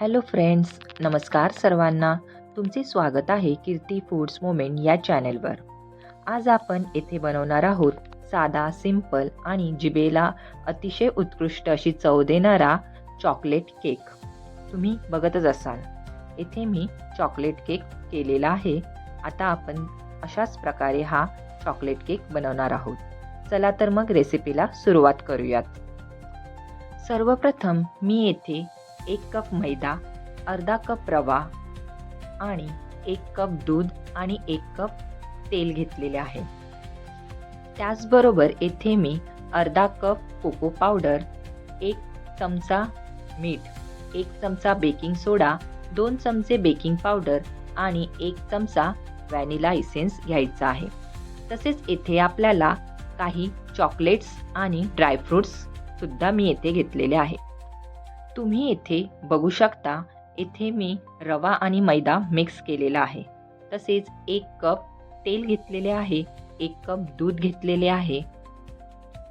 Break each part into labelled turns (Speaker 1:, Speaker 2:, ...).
Speaker 1: Hello friends नमस्कार सर्वांना. तुमचे स्वागत आहे कीर्ती फूड्स मोमेंट या चॅनेलवर. आज आपण येथे बनवणार आहोत साधा सिंपल आणि जिबेला अतिशय उत्कृष्ट अशी चव देणारा चॉकलेट केक. तुम्ही बघतच असाल. येथे मी चॉकलेट केक केलेला आहे. आता आपण अशाच प्रकारे हा चॉकलेट केक बनवणार आहोत. चला तर मग रेसिपीला सुरुवात करूयात. सर्वप्रथम मी येथे एक कप मैदा अर्धा कप रवा आणि एक कप दूध आणि एक कप तेल घेतलेले आहे. त्याचबरोबर येथे मी अर्धा कप कोको पावडर एक चमचा मीठ एक चमचा बेकिंग सोडा दोन चमचे बेकिंग पावडर आणि एक चमचा व्हॅनिला इसेन्स घ्यायचा आहे. तसेच येथे आपल्याला काही चॉकलेट्स आणि ड्रायफ्रूट्ससुद्धा मी येथे घेतलेले आहे. तुम्ही येथे बघू शकता येथे मी रवा आणि मैदा मिक्स केलेला आहे. तसेच एक कप तेल घेतलेले आहे एक कप दूध घेतलेले आहे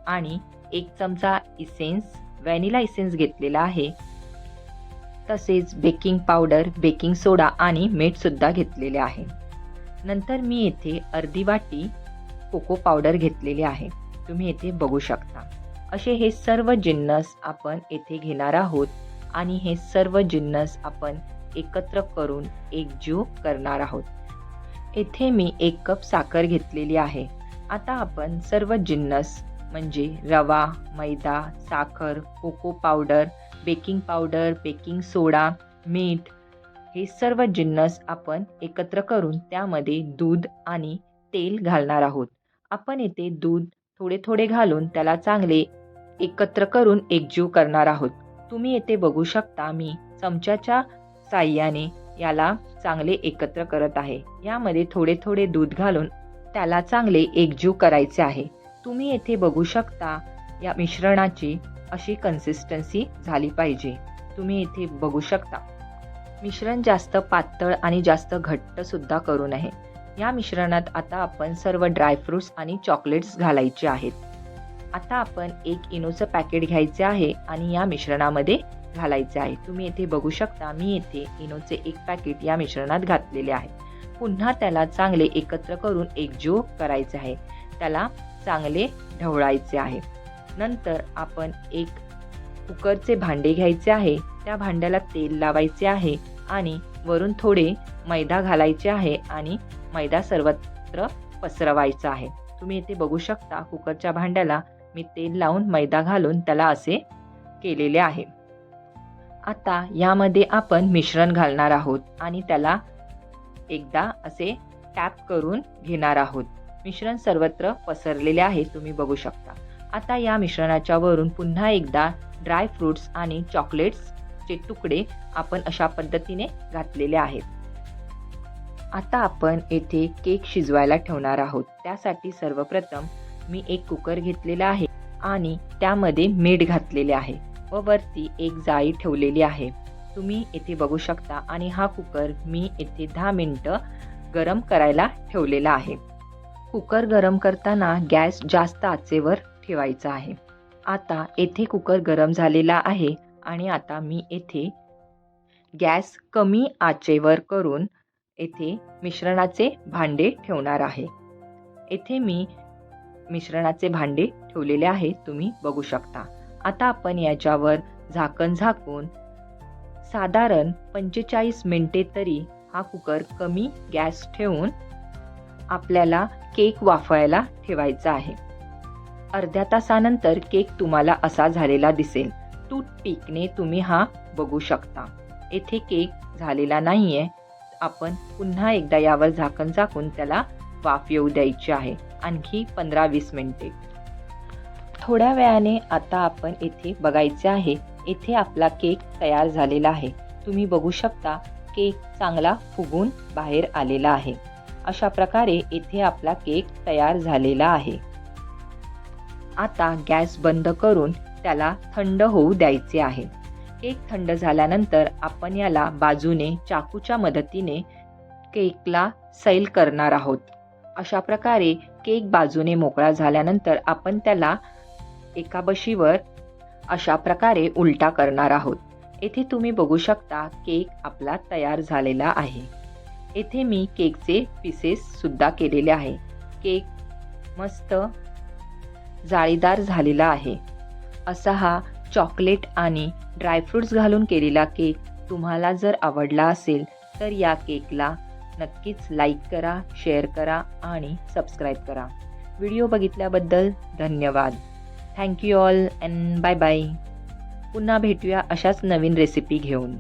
Speaker 1: आणि एक चमचा इसेन्स व्हॅनिला इसेन्स घेतलेला आहे. तसेच बेकिंग पावडर बेकिंग सोडा आणि मीठसुद्धा घेतलेले आहे. नंतर मी येथे अर्धी वाटी कोको पावडर घेतलेली आहे. तुम्ही येथे बघू शकता. असे हे सर्व जिन्नस आपण येथे घेणार आहोत आणि हे सर्व जिन्नस आपण एकत्र करून एकजीव करणार आहोत. येथे मी एक कप साखर घेतलेली आहे. आता आपण सर्व जिन्नस म्हणजे रवा मैदा साखर cocoa powder baking powder baking soda मीठ हे सर्व जिन्नस आपण एकत्र करून त्यामध्ये दूध आणि तेल घालणार आहोत. आपण येथे दूध थोडे थोडे घालून त्याला चांगले एकत्र करून एकजीव करणार आहोत. तुम्ही येथे बघू शकता मी चमच्याच्या साह्याने याला चांगले एकत्र करत आहे. यामध्ये थोडे थोडे दूध घालून त्याला चांगले एकजीव करायचे आहे. तुम्ही येथे बघू शकता या मिश्रणाची अशी कन्सिस्टन्सी झाली पाहिजे. तुम्ही येथे बघू शकता. मिश्रण जास्त पातळ आणि जास्त घट्ट सुद्धा करू नये. या मिश्रणात आता आपण सर्व ड्रायफ्रुट्स आणि चॉकलेट्स घालायचे आहेत. आता आपण एक इनोचं पॅकेट घ्यायचे आहे आणि या मिश्रणामध्ये घालायचे आहे. तुम्ही येथे बघू शकता मी येथे इनोचे एक पॅकेट या मिश्रणात घातलेले आहे. पुन्हा त्याला चांगले एकत्र करून एकजीव करायचे आहे. त्याला चांगले ढवळायचे आहे. नंतर आपण एक कुकरचे भांडे घ्यायचे आहे. त्या भांड्याला तेल लावायचे आहे आणि वरून थोडे मैदा घालायचे आहे आणि मैदा सर्वत्र पसरवायचा आहे. तुम्ही इथे बघू शकता कुकरच्या भांड्याला मी तेल लावून मैदा घालून त्याला असे केलेले आहे. आता यामध्ये आपण मिश्रण घालणार आहोत आणि त्याला एकदा असे टॅप करून घेणार आहोत. मिश्रण सर्वत्र पसरलेले आहे तुम्ही बघू शकता. आता या मिश्रणाच्या वरून पुन्हा एकदा ड्राय फ्रूट्स आणि चॉकलेट्सचे तुकडे आपण अशा पद्धतीने घातलेले आहेत. आता आपण येथे केक शिजवायला ठेवणार आहोत. त्यासाठी सर्वप्रथम मी एक कुकर घेतलेला आहे आणि त्यामध्ये मीठ घातलेले आहे व वरती एक जाळी ठेवलेली आहे. तुम्ही येथे बघू शकता आणि हा कुकर मी येथे दहा मिनटं गरम करायला ठेवलेला आहे. कुकर गरम करताना गॅस जास्त आचेवर ठेवायचा आहे. आता येथे कुकर गरम झालेला आहे आणि आता मी येथे गॅस कमी आचेवर करून येथे मिश्रणाचे भांडे ठेवणार आहे. येथे मी मिश्रणाचे भांडे ठेवलेले आहे तुम्ही बघू शकता. आता आपण याच्यावर झाकण झाकून साधारण पंचेचाळीस मिनटे तरी हा कुकर कमी गॅस ठेवून आपल्याला केक वाफायला ठेवायचा आहे. अर्ध्या तासानंतर केक तुम्हाला असा झालेला दिसेल. टूथपिकने तुम्ही हा बघू शकता. येथे केक झालेला नाही आहे आपण पुन्हा एकदा यावर झाकण झाकून त्याला वाफ येऊ द्यायची आहे. आणखी पंधरा वीस मिनिटे. थोड्या वेळाने आता आपण येथे बघायचे आहे येथे आपला केक तयार झालेला आहे. तुम्ही बघू शकता केक चांगला फुगून बाहेर आलेला आहे. अशा प्रकारे येथे आपला केक तयार झालेला आहे. आता गॅस बंद करून त्याला थंड होऊ द्यायचे आहे. केक थंड झाल्यानंतर आपण याला बाजूने चाकूच्या मदतीने केकला सैल करणार आहोत. अशा प्रकारे केक बाजूने मोकळा झाल्यानंतर आपण त्याला एका बशीवर अशा प्रकारे उलटा करणार आहोत. येथे तुम्ही बघू शकता केक आपला तयार झालेला आहे. येथे मी केकचे पीसेससुद्धा केलेले आहे. केक मस्त जाळीदार झालेला आहे. असा हा चॉकलेट आणि ड्रायफ्रूट्स घालून केलेला केक तुम्हाला जर आवडला असेल तर या केकला नक्कीच लाईक करा शेअर करा आणि सबस्क्राईब करा. व्हिडिओ बघितल्याबद्दल धन्यवाद. Thank you all and bye bye पुन्हा भेटूया अशाच नवीन रेसिपी घेऊन.